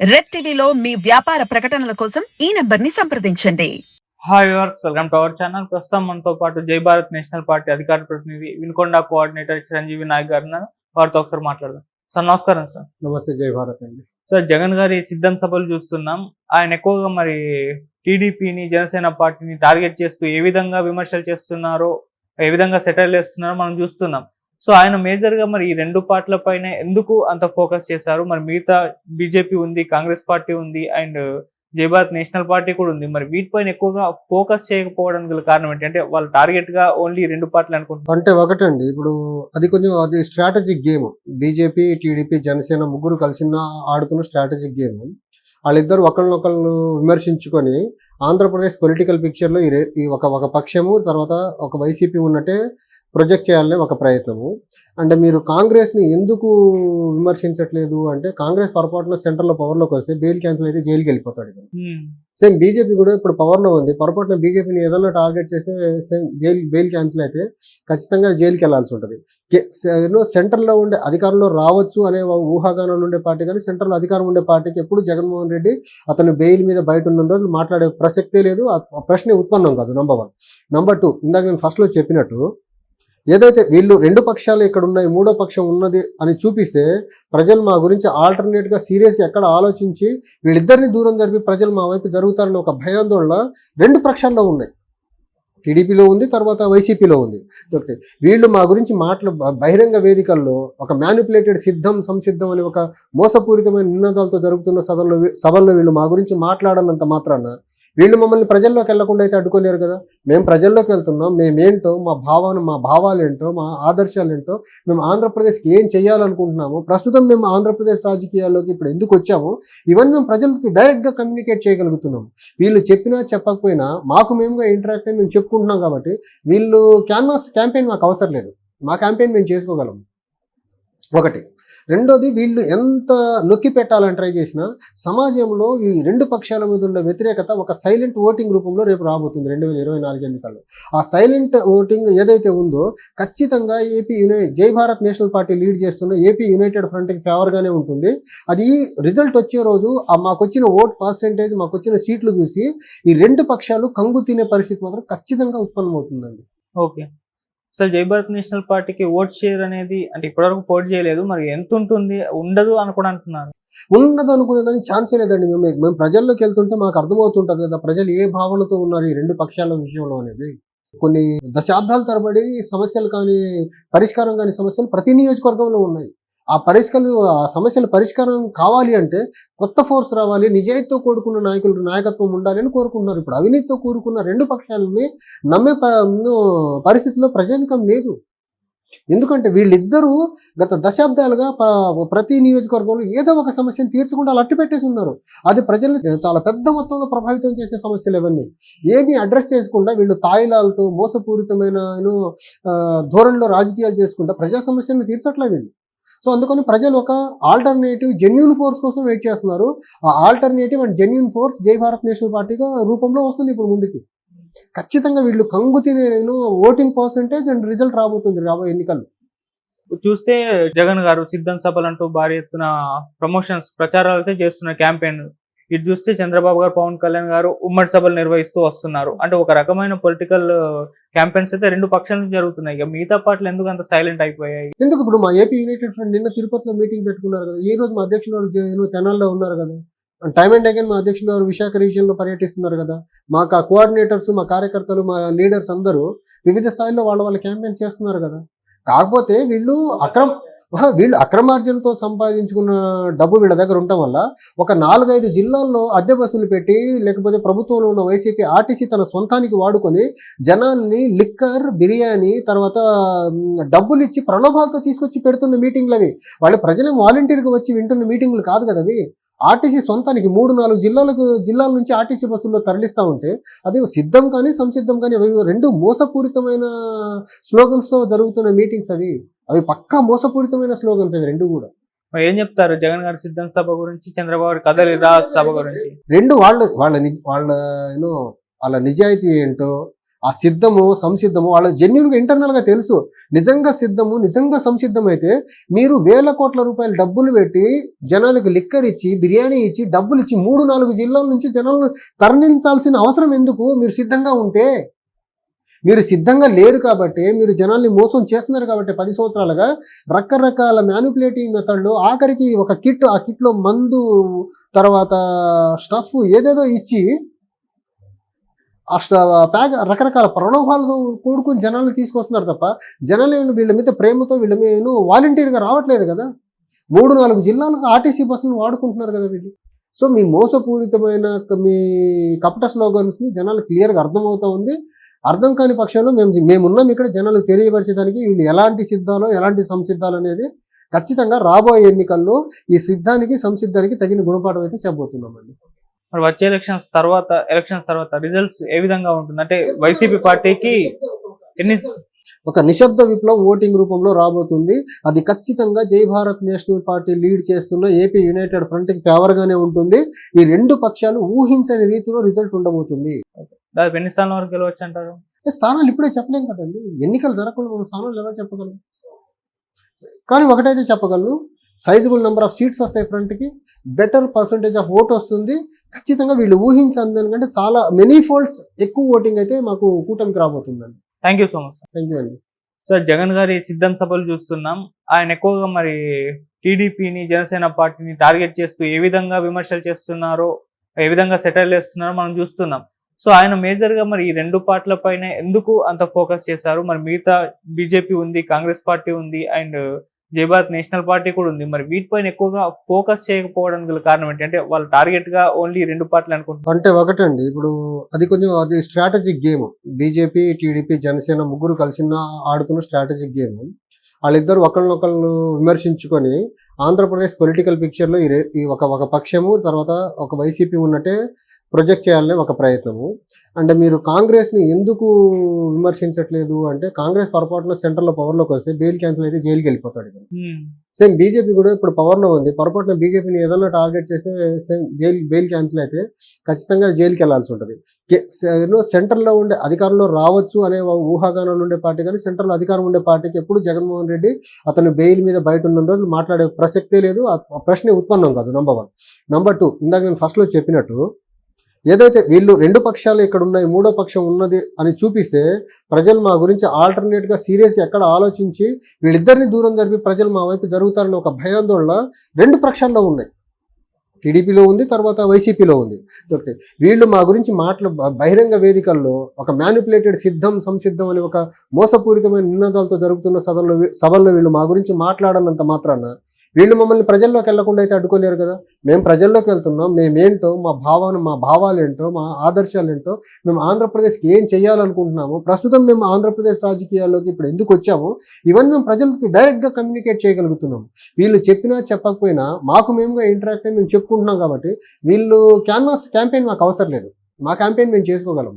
Red టీవీలో మీ వ్యాపార ప్రకటనల కోసం ఈ నెంబర్ని సంప్రదించండి. హాయ్ వర్స్ వెల్కమ్ టు అవర్ ఛానల్ ప్రస్తుతం మనతో పాటు జై భారత్ నేషనల్ పార్టీ అధికార ప్రతినిధి వినుకొండ కోఆర్డినేటర్ చిరంజీవి నాయక్ గారు ఉన్నారు. వారితో ఒకసారి మాట్లాడదాం. సార్ నమస్కారం సార్ నమస్తే జై భారత్ అండి. సార్ జగన్ గారి సిద్ధం సభలు చూస్తున్నాం. ఆయన ఎక్కువగా మరి టీడీపీని జనసేన పార్టీని టార్గెట్ చేస్తూ ఏ విధంగా విమర్శలు చేస్తున్నారో ఏ విధంగా సెటిల్ చేస్తున్నారో మనం చూస్తున్నాం. సో ఆయన మేజర్గా మరి ఈ రెండు పార్టీల పైన ఎందుకు అంత ఫోకస్ చేశారు? మరి మిగతా బీజేపీ ఉంది కాంగ్రెస్ పార్టీ ఉంది అండ్ జై భారత్ నేషనల్ పార్టీ కూడా ఉంది. మరి వీటిపైన ఎక్కువగా ఫోకస్ చేయకపోవడానికి గల కారణం ఏంటి? అంటే వాళ్ళు టార్గెట్గా ఓన్లీ రెండు పార్టీలు అనుకుంటున్నారు. అంటే ఒకటండి ఇప్పుడు అది కొంచెం అది strategic game BJP TDP Janasena ముగ్గురు కలిసి ఆడుతున్న స్ట్రాటజిక్ గేమ్ వాళ్ళిద్దరు ఒకళ్ళనొకళ్ళు విమర్శించుకొని ఆంధ్రప్రదేశ్ పొలిటికల్ పిక్చర్లో ఈ ఒక ఒక పక్షము తర్వాత ఒక వైసీపీ ఉన్నట్టే ప్రొజెక్ట్ చేయాలనే ఒక ప్రయత్నము. అంటే మీరు కాంగ్రెస్ని ఎందుకు విమర్శించట్లేదు అంటే కాంగ్రెస్ పొరపాటున సెంటర్లో పవర్లోకి వస్తే బెయిల్ క్యాన్సిల్ అయితే జైలుకి వెళ్ళిపోతాడు సేమ్ బీజేపీ కూడా ఇప్పుడు పవర్లో ఉంది. పొరపాటున బీజేపీని ఏదైనా టార్గెట్ చేస్తే సేమ్ జైలు బెయిల్ క్యాన్సిల్ అయితే ఖచ్చితంగా జైలుకి వెళ్ళాల్సి ఉంటుంది. సెంటర్లో ఉండే అధికారంలో రావచ్చు అనే ఊహాగానాలు ఉండే పార్టీ కానీ సెంటర్లో అధికారం ఉండే పార్టీకి ఎప్పుడు జగన్మోహన్ రెడ్డి అతను బెయిల్ మీద బయట ఉన్న రోజులు మాట్లాడే ప్రసక్తే లేదు. ఆ ప్రశ్నే ఉత్పన్నం కాదు నంబర్ వన్ నంబర్ టూ ఇందాక నేను ఫస్ట్లో చెప్పినట్టు ఏదైతే వీళ్ళు రెండు పక్షాలు ఇక్కడ ఉన్నాయి మూడో పక్షం ఉన్నది అని చూపిస్తే ప్రజలు మా గురించి ఆల్టర్నేట్గా ఎక్కడ ఆలోచించి వీళ్ళిద్దరిని దూరం జరిపి ప్రజలు మా వైపు జరుగుతారని ఒక భయాందోళన రెండు పక్షాల్లో ఉన్నాయి. టీడీపీలో ఉంది తర్వాత వైసీపీలో ఉంది. ఒకటి వీళ్ళు మా గురించి మాటలు బహిరంగ వేదికల్లో ఒక మ్యానిపులేటెడ్ సిద్ధం సంసిద్ధం అనే ఒక మోసపూరితమైన నినాదాలతో జరుగుతున్న సభల్లో సభల్లో వీళ్ళు మా గురించి మాట్లాడనంత మాత్రాన వీళ్ళు మమ్మల్ని ప్రజల్లోకి వెళ్ళకుండా అయితే అడ్డుకోలేరు కదా? మేము ప్రజల్లోకి వెళ్తున్నాం. మేమేంటో మా భావన మా భావాలు ఏంటో మా ఆదర్శాలు ఏంటో మేము ఆంధ్రప్రదేశ్కి ఏం చేయాలనుకుంటున్నాము ప్రస్తుతం మేము ఆంధ్రప్రదేశ్ రాజకీయాల్లోకి ఇప్పుడు ఎందుకు వచ్చామో ఇవన్నీ మేము ప్రజలకి డైరెక్ట్గా కమ్యూనికేట్ చేయగలుగుతున్నాం. వీళ్ళు చెప్పినా చెప్పకపోయినా మాకు మేముగా ఇంటరాక్ట్ అయ్యి మేము చెప్పుకుంటున్నాం కాబట్టి వీళ్ళు క్యాన్వాస్ క్యాంపెయిన్ మాకు అవసరం లేదు. మా క్యాంపెయిన్ మేము చేసుకోగలం. ఒకటి. రెండోది వీళ్ళు ఎంత నొక్కి పెట్టాలని ట్రై చేసినా సమాజంలో ఈ రెండు పక్షాల మీద ఉన్న వ్యతిరేకత ఒక సైలెంట్ ఓటింగ్ రూపంలో రేపు రాబోతుంది రెండు వేల ఇరవై నాలుగు ఎన్నికల్లో. ఆ సైలెంట్ ఓటింగ్ ఏదైతే ఉందో ఖచ్చితంగా AP యునై Jai Bharat national party lead చేస్తున్న ఏపీ యునైటెడ్ ఫ్రంట్కి ఫేవర్గానే ఉంటుంది. అది రిజల్ట్ వచ్చే రోజు ఆ మాకు వచ్చిన ఓట్ పర్సెంటేజ్ మాకు వచ్చిన సీట్లు చూసి ఈ రెండు పక్షాలు కంగు తినే పరిస్థితి మాత్రం ఖచ్చితంగా ఉత్పన్నమవుతుందండి. ఓకే. అసలు జైభారత్ నేషనల్ పార్టీకి ఓట్ షేర్ అనేది అంటే ఇప్పటివరకు పోటీ చేయలేదు మరి ఎంత ఉంటుంది? ఉండదు అని కూడా అంటున్నారు. ఉండదు అనుకునేదానికి ఛాన్సే లేదండి. మేము మేము ప్రజల్లోకి వెళ్తుంటే మాకు అర్థమవుతుంటుంది కదా ప్రజలు ఏ భావనతో ఉన్నారు ఈ రెండు పక్షాల విషయంలో అనేది. కొన్ని దశాబ్దాల తరబడి సమస్యలు కానీ పరిష్కారం కాని సమస్యలు ప్రతి నియోజకవర్గంలో ఉన్నాయి. ఆ పరిష్కారం ఆ సమస్యల పరిష్కారం కావాలి అంటే కొత్త ఫోర్స్ రావాలి నిజాయితీతో కూడుకున్న నాయకులు నాయకత్వం ఉండాలి అని కోరుకుంటున్నారు. ఇప్పుడు అవినీతితో కోరుకున్న రెండు పక్షాలని నమ్మే పరిస్థితిలో ప్రజానికం లేదు. ఎందుకంటే వీళ్ళిద్దరూ గత దశాబ్దాలుగా ప్రతి నియోజకవర్గంలో ఏదో ఒక సమస్యను తీర్చకుండా అలా పెట్టేసి ఉన్నారు. అది ప్రజలు చాలా పెద్ద మొత్తంలో ప్రభావితం చేసే సమస్యలు ఇవన్నీ. ఏమీ అడ్రస్ చేసుకుండా వీళ్ళు తాయిలాలతో మోసపూరితమైన ధోరణిలో రాజకీయాలు చేసుకుంటా ప్రజా సమస్యలను తీర్చట్లే వీళ్ళు. సో అందుకని ప్రజలు ఒక ఆల్టర్నేటివ్ జెన్యున్ ఫోర్స్ కోసం వెయిట్ చేస్తున్నారు. ఆ ఆల్టర్నేటివ్ అండ్ జెన్యున్ ఫోర్స్ జై భారత్ నేషనల్ పార్టీగా రూపంలో వస్తుంది ఇప్పుడు ముందుకి. ఖచ్చితంగా వీళ్ళు కంగు తినే ఓటింగ్ పర్సంటేజ్ అండ్ రిజల్ట్ రాబోతుంది రాబోయే ఎన్నికలు చూస్తే జగన్ గారు సిద్ధం సభలు అంటూ భారీ ఎత్తున ప్రమోషన్స్ ప్రచారాలు అయితే చేస్తున్న క్యాంపెయిన్ ఇటు చూస్తే చంద్రబాబు గారు పవన్ కళ్యాణ్ గారు ఉమ్మడి సభలు నిర్వహిస్తూ వస్తున్నారు. అంటే ఒక రకమైన పొలిటికల్ క్యాంపెయిన్స్ uh, అయితే రెండు పక్షాల నుంచి జరుగుతున్నాయి. ఇక మిగతా పార్టీలు ఎందుకు అంత సైలెంట్ అయిపోయాయి? ఎందుకు ఇప్పుడు మా ఏపీ యునైటెడ్ ఫ్రంట్ నిన్న తిరుపతిలో మీటింగ్ పెట్టుకున్నారు కదా. ఈ రోజు మా అధ్యక్షులు వారు తెనాల్లో ఉన్నారు కదా. టైమ్ అండ్ అగైన్ మా అధ్యక్షులు విశాఖ రీజియన్లో పర్యటిస్తున్నారు కదా. మాకు ఆ కోఆర్డినేటర్స్ మా కార్యకర్తలు మా లీడర్స్ అందరూ వివిధ స్థాయిలో వాళ్ళ వాళ్ళ క్యాంపెయిన్ చేస్తున్నారు కదా. కాకపోతే వీళ్ళు అక్రమ వీళ్ళు అక్రమార్జనతో సంపాదించుకున్న డబ్బు వీళ్ళ దగ్గర ఉండటం వల్ల ఒక నాలుగైదు జిల్లాల్లో అద్దె బస్సులు పెట్టి లేకపోతే ప్రభుత్వంలో ఉన్న వైసీపీ ఆర్టీసీ తన సొంతానికి వాడుకొని జనాల్ని లిక్కర్ బిర్యానీ తర్వాత డబ్బులు ఇచ్చి ప్రలోభాలతో తీసుకొచ్చి పెడుతున్న మీటింగ్లు అవి. వాళ్ళు ప్రజలు వాలంటీర్గా వచ్చి వింటున్న మీటింగ్లు కాదు కదా అవి. ఆర్టీసీ సొంతానికి మూడు నాలుగు జిల్లాలకు జిల్లాల నుంచి ఆర్టీసీ బస్సుల్లో తరలిస్తూ ఉంటే అది సిద్ధం కానీ సంసిద్ధం కానీ అవి రెండు మోసపూరితమైన స్లోగన్స్తో జరుగుతున్న మీటింగ్స్ అవి. అవి పక్కా మోసపూరితమైన స్లోగన్స్ అవి రెండు కూడా. ఏం చెప్తారు? జగన్ గారి సిద్ధం సభ గురించి చంద్రబాబు గారి కదలి రా సభ గురించి? రెండు వాళ్ళ వాళ్ళ వాళ్ళ యూనో వాళ్ళ నిజాయితీ ఏంటో ఆ సిద్ధము సంసిద్ధము వాళ్ళ జెన్యున్గా ఇంటర్నల్గా తెలుసు. నిజంగా సిద్ధము నిజంగా సంసిద్ధం అయితే మీరు వేల కోట్ల రూపాయల డబ్బులు పెట్టి జనాలకు లిక్కర్ ఇచ్చి బిర్యానీ ఇచ్చి డబ్బులు ఇచ్చి మూడు నాలుగు జిల్లాల నుంచి జనాలను తరలించాల్సిన అవసరం ఎందుకు? మీరు సిద్ధంగా ఉంటే మీరు సిద్ధంగా లేరు కాబట్టి మీరు జనాల్ని మోసం చేస్తున్నారు కాబట్టి పది సంవత్సరాలుగా రకరకాల మ్యానిపులేటింగ్ మెథడ్లు ఆఖరికి ఒక కిట్ ఆ కిట్లో మందు తర్వాత స్టఫ్ ఏదేదో ఇచ్చి ఆ స్ట- ప్యాక్ రకరకాల ప్రలోభాలతో కూడుకుని జనాలను తీసుకొస్తున్నారు తప్ప జనాలు ఏమైనా వీళ్ళ మీద ప్రేమతో వీళ్ళ మీద వాలంటీర్గా రావట్లేదు కదా. మూడు నాలుగు జిల్లాలకు ఆర్టీసీ బస్సులు వాడుకుంటున్నారు కదా వీళ్ళు. సో మీ మోసపూరితమైన మీ కపట స్లోగన్స్ని జనాలు క్లియర్గా అర్థమవుతూ ఉంది. అర్థం కాని పక్షంలో మేము మేమున్నాం ఇక్కడ జనాలకు తెలియపరిచేదానికి వీళ్ళు ఎలాంటి సిద్ధాలు ఎలాంటి సంసిద్ధాలు అనేది ఖచ్చితంగా రాబోయే ఎన్నికల్లో ఈ సిద్ధానికి సంసిద్ధానికి తగిన గుణపాఠం అయితే చెప్పబోతున్నామండి. మరి వచ్చే ఎలక్షన్స్ తర్వాత ఎలక్షన్స్ తర్వాత రిజల్ట్స్ ఏ విధంగా ఉంటుంది? అంటే వైసీపీ పార్టీకి ఎన్ని ఒక నిశ్శబ్ద విప్లవం ఓటింగ్ రూపంలో రాబోతుంది. అది ఖచ్చితంగా Jai Bharat national party lead చేస్తున్న ఏపీ యునైటెడ్ ఫ్రంట్కి ఫేవర్ గానే ఉంటుంది. ఈ రెండు పక్షాలు ఊహించని రీతిలో రిజల్ట్ ఉండబోతుంది. దాదాపు ఎన్ని స్థానాల వరకు గెలవచ్చు అంటారు? స్థానాలు ఇప్పుడే చెప్పలేం కదండి. ఎన్నికలు జరగకుండా మనం స్థానాలు ఎలా చెప్పగలం? కానీ ఒకటైతే చెప్పగలను. సైజబుల్ నెంబర్ ఆఫ్ సీట్స్ వస్తాయి ఫ్రంట్కి బెటర్ పర్సంటేజ్ ఆఫ్ ఓట్ వస్తుంది. ఖచ్చితంగా వీళ్ళు ఊహించంది ఎందుకంటే చాలా మెనీ ఫోల్డ్స్ ఎక్కువ ఓటింగ్ అయితే మాకు కూటమికి రాబోతుందండి. Thank you so much thank you అండి. సార్ జగన్ గారి సిద్ధం సభలు చూస్తున్నాం. ఆయన ఎక్కువగా మరి టీడీపీని జనసేన పార్టీని టార్గెట్ చేస్తూ ఏ విధంగా విమర్శలు చేస్తున్నారో ఏ విధంగా సెటిల్ చేస్తున్నారో మనం చూస్తున్నాం. సో ఆయన మేజర్గా మరి ఈ రెండు పార్టీల పైన ఎందుకు అంత ఫోకస్ చేశారు? మరి మిగతా బీజేపీ ఉంది కాంగ్రెస్ పార్టీ ఉంది అండ్ జై భారత్ నేషనల్ పార్టీ కూడా ఉంది. మరి వీటిపైన ఎక్కువగా ఫోకస్ చేయకపోవడానికి గల కారణం ఏంటి? అంటే వాళ్ళు టార్గెట్గా ఓన్లీ రెండు పార్టీలు అనుకుంటారు అంటే ఒకటండి ఇప్పుడు అది కొంచెం అది strategic game BJP TDP Janasena ముగ్గురు కలిసి ఆడుతున్న స్ట్రాటజిక్ గేమ్ వాళ్ళిద్దరు ఒకళ్ళనొకళ్ళు విమర్శించుకొని ఆంధ్రప్రదేశ్ పొలిటికల్ పిక్చర్లో ఈ ఒక ఒక పక్షము తర్వాత ఒక వైసీపీ ఉన్నట్టే ప్రొజెక్ట్ చేయాలనే ఒక ప్రయత్నము. అంటే మీరు కాంగ్రెస్ని ఎందుకు విమర్శించట్లేదు అంటే కాంగ్రెస్ పొరపాటున సెంటర్లో పవర్లోకి వస్తే బెయిల్ క్యాన్సిల్ అయితే జైలుకి వెళ్ళిపోతాడు. సేమ్ బీజేపీ కూడా ఇప్పుడు పవర్లో ఉంది. పొరపాటున బీజేపీని ఏదైనా టార్గెట్ చేస్తే సేమ్ జైలు బెయిల్ క్యాన్సిల్ అయితే ఖచ్చితంగా జైలుకి వెళ్ళాల్సి ఉంటుంది. సెంటర్లో ఉండే అధికారంలో రావచ్చు అనే ఊహాగానాలు ఉండే పార్టీ కానీ సెంటర్లో అధికారం ఉండే పార్టీకి ఎప్పుడు జగన్మోహన్ రెడ్డి అతను బెయిల్ మీద బయట ఉన్న రోజులు మాట్లాడే ప్రసక్తే లేదు. ఆ ప్రశ్నే ఉత్పన్నం కాదు నంబర్ వన్. నంబర్ టూ ఇందాక నేను ఫస్ట్లో చెప్పినట్టు ఏదైతే వీళ్ళు రెండు పక్షాలు ఇక్కడ ఉన్నాయి మూడో పక్షం ఉన్నది అని చూపిస్తే ప్రజలు మా గురించి ఆల్టర్నేట్గా సీరియస్గా ఎక్కడ ఆలోచించి వీళ్ళిద్దరిని దూరం జరిపి ప్రజలు మా వైపు జరుగుతారని ఒక భయాందోళన రెండు పక్షాల్లో ఉన్నాయి. టీడీపీలో ఉంది తర్వాత వైసీపీలో ఉంది. ఒకటి వీళ్ళు మా గురించి మాటలు బహిరంగ వేదికల్లో ఒక మ్యానిపులేటెడ్ సిద్ధం సంసిద్ధం అని ఒక మోసపూరితమైన నినాదాలతో జరుగుతున్న సభల్లో సభల్లో వీళ్ళు మా గురించి మాట్లాడనంత మాత్రాన వీళ్ళు మమ్మల్ని ప్రజల్లోకి వెళ్ళకుండా అయితే అడ్డుకోలేరు కదా? మేము ప్రజల్లోకి వెళ్తున్నాం. మేమేంటో మా భావన మా భావాలు ఏంటో మా ఆదర్శాలు ఏంటో మేము ఆంధ్రప్రదేశ్కి ఏం చేయాలనుకుంటున్నాము ప్రస్తుతం మేము ఆంధ్రప్రదేశ్ రాజకీయాల్లోకి ఇప్పుడు ఎందుకు వచ్చాము ఇవన్నీ మేము ప్రజలకి డైరెక్ట్గా కమ్యూనికేట్ చేయగలుగుతున్నాం. వీళ్ళు చెప్పినా చెప్పకపోయినా మాకు మేముగా ఇంటరాక్ట్ అయ్యి మేము చెప్పుకుంటున్నాం కాబట్టి వీళ్ళు క్యాన్వాస్ క్యాంపెయిన్ మాకు అవసరం లేదు. మా క్యాంపెయిన్ మేము చేసుకోగలం.